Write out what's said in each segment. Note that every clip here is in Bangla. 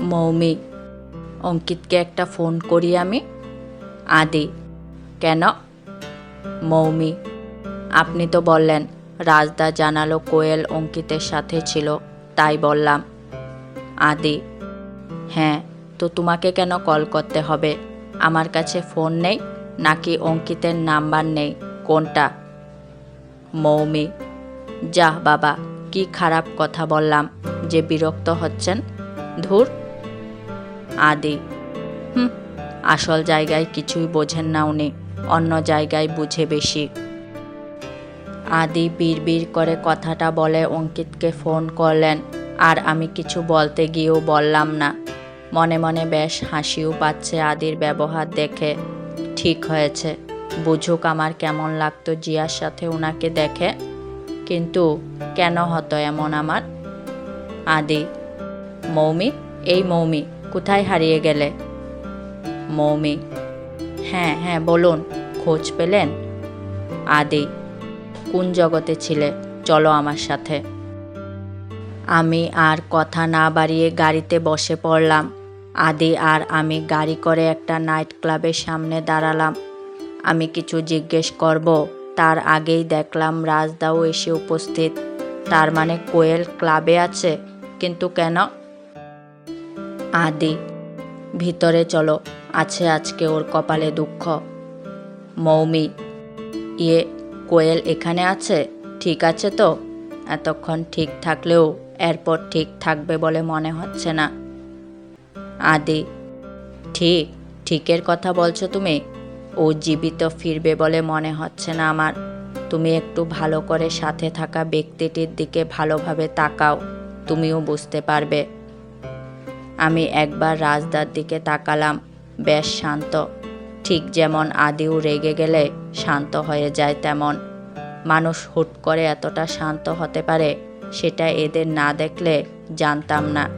মৌমি, অঙ্কিতকে একটা ফোন করি আমি। আদি, কেন? মৌমি, আপনি তো বললেন, রাজদা জানালো কোয়েল অঙ্কিতের সাথে ছিল, তাই বললাম। আদি হ্যাঁ তো তোমাকে কেন কল করতে হবে? আমার কাছে ফোন নেই, নাকি অঙ্কিতের নাম্বার নেই, কোনটা? মৌমি, যাহ বাবা, কি খারাপ কথা বললাম, যে বিরক্ত হচ্ছেন? ধুর। আদি। হুম, আসল জায়গায় কিছুই বোঝেন না উনি, অন্য জায়গায় বুঝে বেশি। আদি বিড়বিড় করে কথাটা বলে অঙ্কিতকে ফোন করলেন, আর আমি কিছু বলতে গিয়েও বললাম না। মনে মনে বেশ হাসিও পাচ্ছে আদির ব্যবহার দেখে। ঠিক হয়েছে, বুঝুক আমার কেমন লাগতো জিয়ার সাথে ওনাকে দেখে। কিন্তু কেন হতো এমন আমার? আদি মৌমি, এই মৌমি, কোথায় হারিয়ে গেলে? মৌমি হ্যাঁ হ্যাঁ বলুন, খোঁজ পেলেন? আদি, কোন জগতে ছিলে? চলো আমার সাথে। আমি আর কথা না বাড়িয়ে গাড়িতে বসে পড়লাম। আদি আর আমি গাড়ি করে একটা নাইট ক্লাবের সামনে দাঁড়ালাম। আমি কিছু জিজ্ঞেস করব, তার আগেই দেখলাম রাজদাও এসে উপস্থিত। তার মানে কোয়েল ক্লাবে আছে, কিন্তু কেন? আদি। ভিতরে চলো, আছে আজকে ওর কপালে দুঃখ। মৌমি ইয়ে কোয়েল এখানে আছে? ঠিক আছে তো? এতক্ষণ ঠিক থাকলেও এরপর ঠিক থাকবে বলে মনে হচ্ছে না। আদি, ঠিক, ঠিকের কথা বলছো তুমি। ও জীবিত ফিরবে বলে মনে হচ্ছে না আমার। তুমি একটু ভালো করে সাথে থাকা ব্যক্তিটির দিকে ভালোভাবে তাকাও। তুমিও বুঝতে পারবে। আমি একবার রাজদার দিকে তাকালাম, বেশ শান্ত। ঠিক যেমন আদিও রেগে গেলে শান্ত হয়ে যায় তেমন। মানুষ হুট করে এতটা শান্ত হতে পারে, সেটা এদের না দেখলে জানতাম না।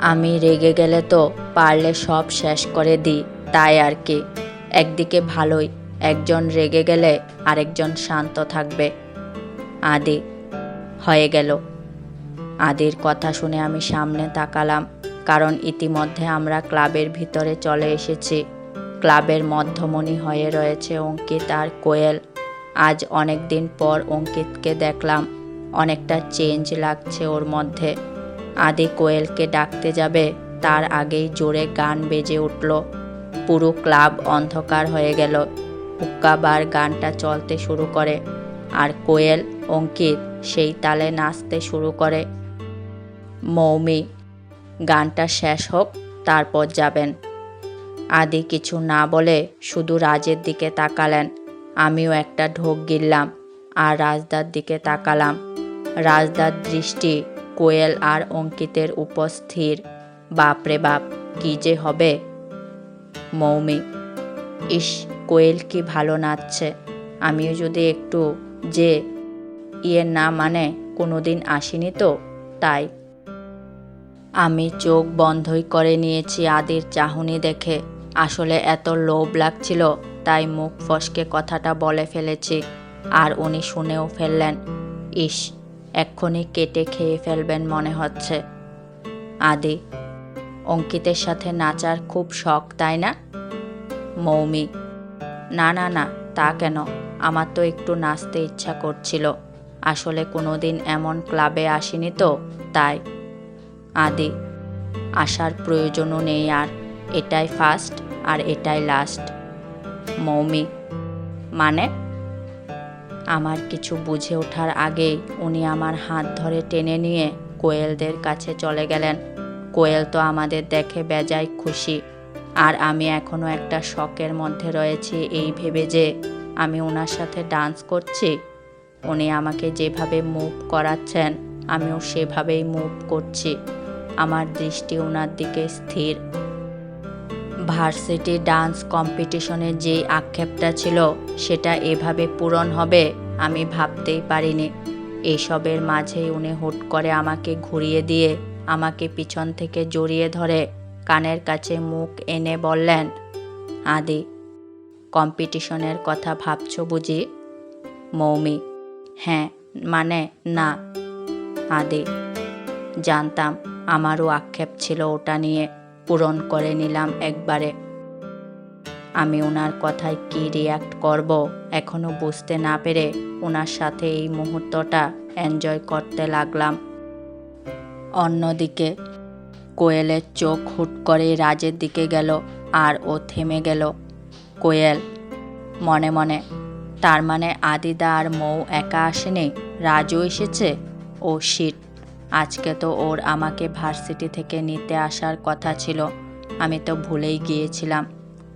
আমি রেগে গেলে তো পারলে সব শেষ করে দিই, তাই আর কি। একদিকে ভালোই, একজন রেগে গেলে আরেকজন শান্ত থাকবে। আদি, হয়ে গেল। আদির কথা শুনে আমি সামনে তাকালাম, কারণ ইতিমধ্যে আমরা ক্লাবের ভিতরে চলে এসেছি। ক্লাবের মধ্যমণি হয়ে রয়েছে অঙ্কিত আর কোয়েল। আজ অনেক দিন পর অঙ্কিতকে দেখলাম, অনেকটা চেঞ্জ লাগছে ওর মধ্যে। আদি কোয়েলকে ডাকতে যাবে, তার আগেই জোরে গান বেজে উঠল। পুরো ক্লাব অন্ধকার হয়ে গেল। হুক্কাবার গানটা চলতে শুরু করে, আর কোয়েল, অঙ্কিত সেই তালে নাচতে শুরু করে। মৌমি। গানটা শেষ হোক, তারপর যাবেন। আদি কিছু না বলে শুধু রাজের দিকে তাকালেন। আমিও একটা ঢোক গিললাম আর রাজদার দিকে তাকালাম। রাজদার দৃষ্টি কোয়েল আর অঙ্কিতের উপস্থির বাপরে বাপ, কি যে হবে? মৌমি, ইস, কোয়েল কি ভালো নাচছে। আমিও যদি একটু যে ইয়ে না মানে কোনোদিন আসিনি তো, তাই। আমি চোখ বন্ধই করে নিয়েছি আদির চাহনি দেখে। আসলে এত লোভ লাগছিল, তাই মুখ ফসকে কথাটা বলে ফেলেছি। আর উনি শুনেও ফেললেন, ইস, এক্ষুনি কেটে খেয়ে ফেলবেন মনে হচ্ছে। আদি, অঙ্কিতের সাথে নাচার খুব শখ, তাই না? মৌমি, না না না, তা কেন? আমার তো একটু নাচতে ইচ্ছা করছিল। আসলে কোনোদিন এমন ক্লাবে আসিনি তো, তাই। আদি। আসার প্রয়োজনও নেই আর, এটাই ফার্স্ট আর এটাই লাস্ট মৌমি মানে? আমার কিছু বুঝে ওঠার আগেই উনি আমার হাত ধরে টেনে নিয়ে কোয়েলদের কাছে চলে গেলেন। কোয়েল তো আমাদের দেখে বেজায় খুশি। আর আমি এখনও একটা শখের মধ্যে রয়েছি এই ভেবে যে আমি ওনার সাথে ডান্স করছি। উনি আমাকে যেভাবে মুভ করাচ্ছেন, আমিও সেভাবেই মুভ করছি। আমার দৃষ্টি ওনার দিকে স্থির। ভার্সিটি ডান্স কম্পিটিশনে যে আক্ষেপটা ছিল, সেটা এভাবে পূরণ হবে, আমি ভাবতেই পারিনি। এসবের মাঝেই উনি হুট করে আমাকে ঘুরিয়ে দিয়ে আমাকে পিছন থেকে জড়িয়ে ধরে কানের কাছে মুখ এনে বললেন, আদি, কম্পিটিশনের কথা ভাবছ বুঝি? মৌমি হ্যাঁ মানে না। আদি, জানতাম। আমারও আক্ষেপ ছিল ওটা নিয়ে পূরণ করে নিলাম একবারে। আমি ওনার কথায় কি রিয়াক্ট করব এখনও বুঝতে না পেরে ওনার সাথে এই মুহূর্তটা এনজয় করতে লাগলাম। অন্যদিকে কোয়েলের চোখ হুট করে রাজের দিকে গেল আর ও থেমে গেল। কোয়েল, মনে মনে, তার মানে আদিদা আর মৌ একা আসেনি? রাজও এসেছে? ও শিট আজকে তো ওর আমাকে ভার্সিটি থেকে নিতে আসার কথা ছিল। আমি তো ভুলেই গিয়েছিলাম।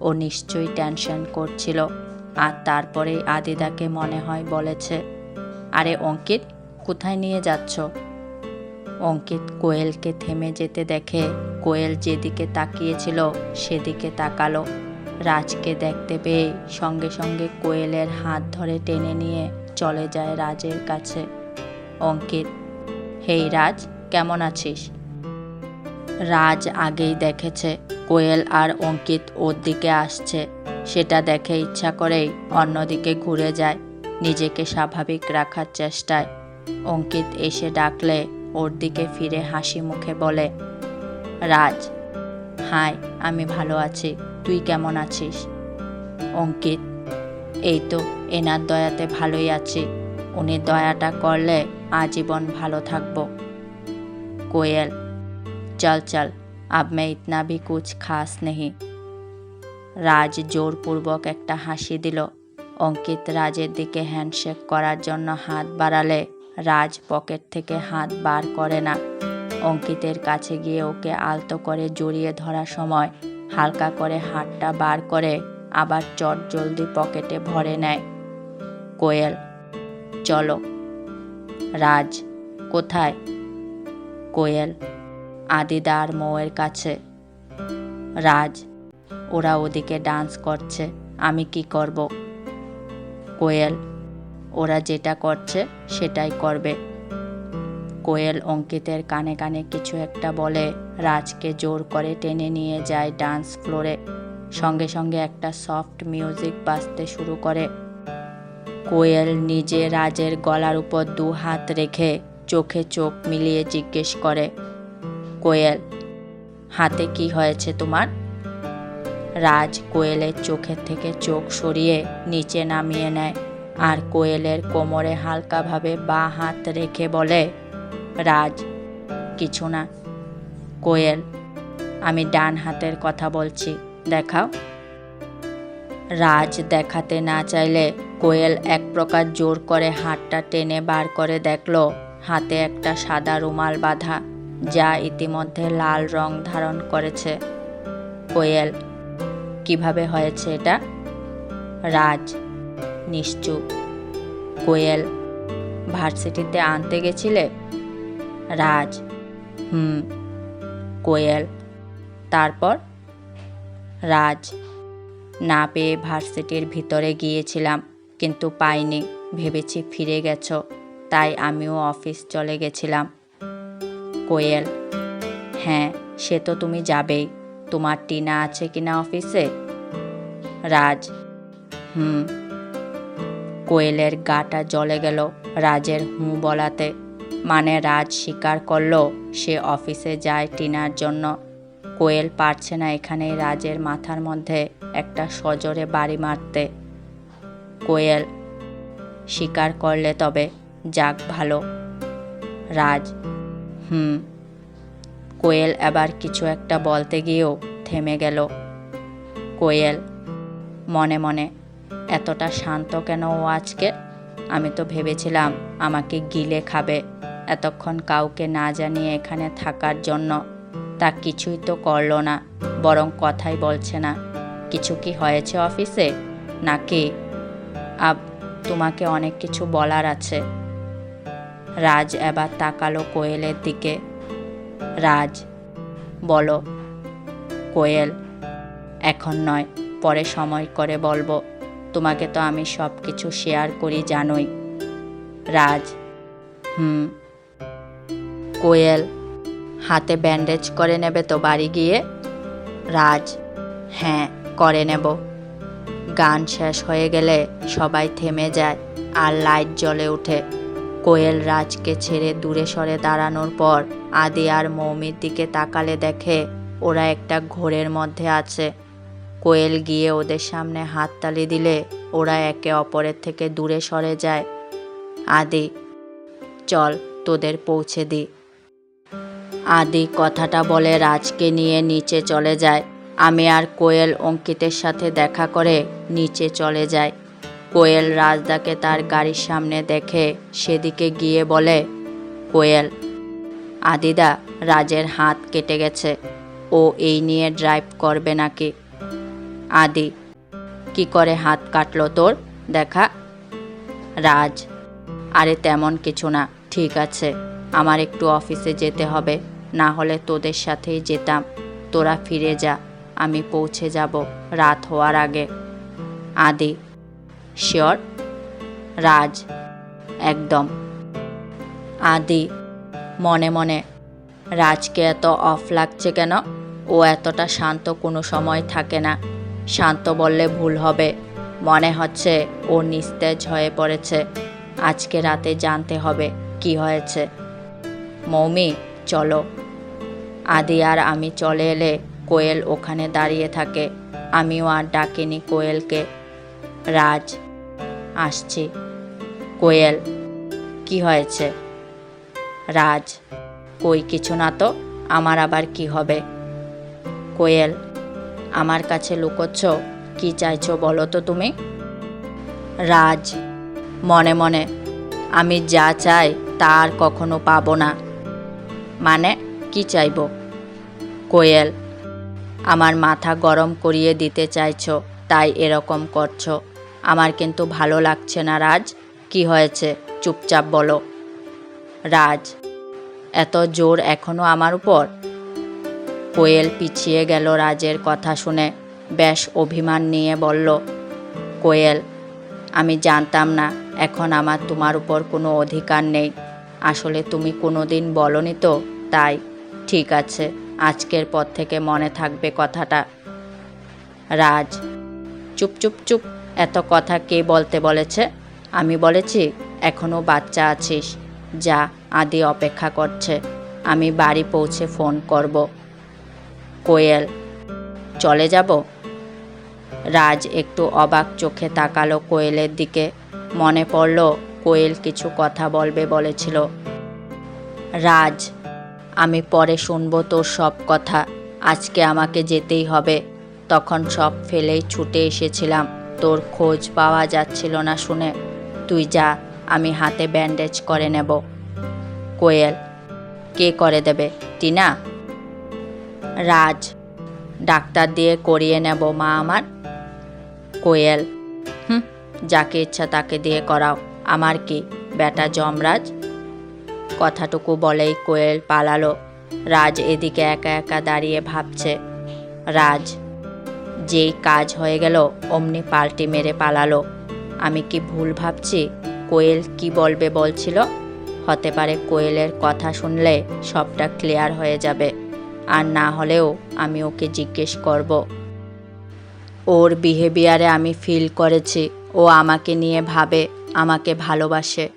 ও নিশ্চয়ই টেনশন করছিল। আর তারপরেই আদিদাকে মনে হয় বলেছে, আরে অঙ্কিত, কোথায় নিয়ে যাচ্ছ? অঙ্কিত কোয়েলকে থেমে যেতে দেখে কোয়েল যেদিকে তাকিয়েছিল সেদিকে তাকালো। রাজকে দেখতে পেয়ে সঙ্গে সঙ্গে কোয়েলের হাত ধরে টেনে নিয়ে চলে যায় রাজের কাছে। অঙ্কিত হেই রাজ, কেমন আছিস? রাজ আগেই দেখেছে, কোয়েল আর অঙ্কিত ওর দিকে আসছে। সেটা দেখে ইচ্ছা করেই অন্যদিকে ঘুরে যায়, নিজেকে স্বাভাবিক রাখার চেষ্টায়। অঙ্কিত এসে ডাকলে, ওর দিকে ফিরে হাসি মুখে বলে, রাজ, হাই, আমি ভালো আছি, তুই কেমন আছিস? অঙ্কিত, এই তো, এনার দয়াতে ভালোই আছি। উনি দয়াটা করলে আজীবন ভালো থাকবো कोयल चल चल अब मैं इतना भी कुछ खास नहीं রাজ জোরপূর্বক একটা হাসি দিল অঙ্কিত রাজের দিকে হ্যান্ডশেক করার জন্য হাত বাড়ালে রাজ পকেট থেকে হাত বার করে না অঙ্কিতের কাছে গিয়ে ওকে আলতো করে জড়িয়ে ধরার সময় হালকা করে হাতটা বার করে আবার চট জলদি পকেটে ভরে নেয় কোয়েল চলো রাজ, কোথায়? কোয়েল আদিদা আর মৌয়ের কাছে। রাজ, ওরা ওদিকে ডান্স করছে, আমি কি করব? কোয়েল, ওরা যেটা করছে সেটাই করবে। কোয়েল অঙ্কিতের কানে কানে কিছু একটা বলে, রাজকে জোর করে টেনে নিয়ে যায় ডান্স ফ্লোরে। সঙ্গে সঙ্গে একটা সফট মিউজিক বাজতে শুরু করে। কোয়েল নিজে রাজের গলার উপর দু হাত রেখে চোখে চোখ মিলিয়ে জিজ্ঞেস করে, কোয়েল, হাতে কি হয়েছে তোমার? রাজ কোয়েলের চোখের থেকে চোখ সরিয়ে নিচে নামিয়ে নেয় আর কোয়েলের কোমরে হালকাভাবে বা হাত রেখে বলে, রাজ, কিছু না। কোয়েল, আমি ডান হাতের কথা বলছি, দেখাও। রাজ দেখাতে না চাইলে কোয়েল এক প্রকার জোর করে হাতটা টেনে বার করে দেখল, হাতে একটা সাদা রুমাল বাঁধা, যা ইতিমধ্যে লাল রং ধারণ করেছে। কোয়েল, কীভাবে হয়েছে এটা? রাজ, নিশ্চুপ। কোয়েল, ভার্সিটিতে আনতে গেছিলে? রাজ। হুম। কোয়েল, তারপর? রাজ, না পেয়ে ভার্সিটির ভিতরে গিয়েছিলাম। কিন্তু পাইনি। ভেবেছি ফিরে গেছো, তাই আমিও অফিস চলে গেছিলাম। কোয়েল হ্যাঁ সে তো তুমি যাবেই। তোমার টিনা আছে কিনা অফিসে? রাজ, হুম। কোয়েলের গাটা জ্বলে গেল রাজের হুঁ বলাতে। মানে রাজ স্বীকার করল সে অফিসে যায় টিনার জন্য। কোয়েল পারছে না এখানে রাজের মাথার মধ্যে একটা সজোরে বাড়ি মারতে। কোয়েল। স্বীকার করলে তবে যাক ভালো। রাজ, হুম। কোয়েল এবার কিছু একটা বলতে গিয়েও থেমে গেল। কোয়েল, মনে মনে, এতটা শান্ত কেন ও আজকে? আমি তো ভেবেছিলাম আমাকে গিলে খাবে। এতক্ষণ কাউকে না জানিয়ে এখানে থাকার জন্য। তা কিছুই তো করল না, বরং কথাই বলছে না। কিছু কি হয়েছে অফিসে? নাকি আব, তোমাকে অনেক কিছু বলার আছে। রাজ এবার তাকালো কোয়েলের দিকে। রাজ, বলো, কোয়েল, এখন নয়, পরে সময় করে বলব, তোমাকে তো আমি সব কিছু শেয়ার করি, জানোই। রাজ, হুম। কোয়েল, হাতে ব্যান্ডেজ করে নেবে তো বাড়ি গিয়ে? রাজ হ্যাঁ করে নেব। গান শেষ হয়ে গেলে সবাই থেমে যায় আর লাইট জ্বলে ওঠে। কোয়েল রাজকে ছেড়ে দূরে সরে দাঁড়ানোর পর আদি আর মৌমির দিকে তাকালে দেখে ওরা একটা ঘোরের মধ্যে আছে। কোয়েল গিয়ে ওদের সামনে হাততালি দিলে ওরা একে অপরের থেকে দূরে সরে যায়। আদি, চল তোদের পৌঁছে দিই আদি কথাটা বলে রাজকে নিয়ে নিচে চলে যায়। আমি আর কোয়েল অঙ্কিতের সাথে দেখা করে নিচে চলে যায় কোয়েল রাজদাকে তার গাড়ির সামনে দেখে সেদিকে গিয়ে বলে, কোয়েল, আদিদা, রাজের হাত কেটে গেছে। ও এই নিয়ে ড্রাইভ করবে নাকি? আদি, কি করে হাত কাটলো তোর? দেখা। রাজ, আরে তেমন কিছু না, ঠিক আছে। আমার একটু অফিসে যেতে হবে, না হলে তোদের সাথেই যেতাম। তোরা ফিরে যা। আমি পৌঁছে যাব রাত হওয়ার আগে। আদি, শিওর? রাজ, একদম। আদি, মনে মনে, রাজকে এত অফ লাগছে কেন? ও এতটা শান্ত কোনো সময় থাকে না। শান্ত বললে ভুল হবে। মনে হচ্ছে ও নিস্তেজ হয়ে পড়েছে। আজকে রাতে জানতে হবে কি হয়েছে। মৌমি, চলো। আদি আর আমি চলে এলে কোয়েল ওখানে দাঁড়িয়ে থাকে। আমিও আর ডাকিনি কোয়েলকে। রাজ, আসছি। কোয়েল, কি হয়েছে? রাজ, কই কিছু না তো, আমার আবার কি হবে? কোয়েল, আমার কাছে লুকোচ্ছ, কি চাইছো বলো তো তুমি? রাজ, মনে মনে, আমি যা চাই তা আর কখনো পাবো না। মানে কি চাইব? কোয়েল আমার মাথা গরম করিয়ে দিতে চাইছো, তাই এরকম করছ। আমার কিন্তু ভালো লাগছে না, রাজ। কি হয়েছে? চুপচাপ বলো। রাজ, এত জোর এখনও আমার উপর? কোয়েল পিছিয়ে গেল রাজের কথা শুনে, বেশ অভিমান নিয়ে বলল, কোয়েল, আমি জানতাম না, এখন আমার তোমার উপর কোনো অধিকার নেই। আসলে তুমি কোনো দিন বলনি তো, তাই, ঠিক আছে। আজকের পর থেকে মনে থাকবে কথাটা। রাজ, চুপ চুপ চুপ, এত কথা কে বলতে বলেছে? আমি বলেছি এখনও বাচ্চা আছিস। যা আদি অপেক্ষা করছে। আমি বাড়ি পৌঁছে ফোন করব। কোয়েল, চলে যাব? রাজ একটু অবাক চোখে তাকালো কোয়েলের দিকে। মনে পড়ল, কোয়েল কিছু কথা বলবে বলেছিল। রাজ আমি পরে শুনব তোর সব কথা। আজকে আমাকে যেতেই হবে। তখন সব ফেলেই ছুটে এসেছিলাম। তোর খোঁজ পাওয়া যাচ্ছিল না শুনে। তুই যা, আমি হাতে ব্যান্ডেজ করে নেব। কোয়েল, কে করে দেবে? টিনা? রাজ, ডাক্তার দিয়ে করিয়ে নেব মা আমার। কোয়েল, হুম, যাকে ইচ্ছা তাকে দিয়ে করাও। আমার কি, বেটা যমরাজ? কথাটুকু বলেই কোয়েল পালালো। রাজ এদিকে একা একা দাঁড়িয়ে ভাবছে। রাজ, যেই কাজ হয়ে গেল, অমনি পাল্টি মেরে পালালো। আমি কি ভুল ভাবছি? কোয়েল কি বলবে বলছিল? হতে পারে কোয়েলের কথা শুনলে সবটা ক্লিয়ার হয়ে যাবে। আর না হলেও আমি ওকে জিজ্ঞেস করব। ওর বিহেভিয়ারে আমি ফিল করেছি। ও আমাকে নিয়ে ভাবে, আমাকে ভালোবাসে।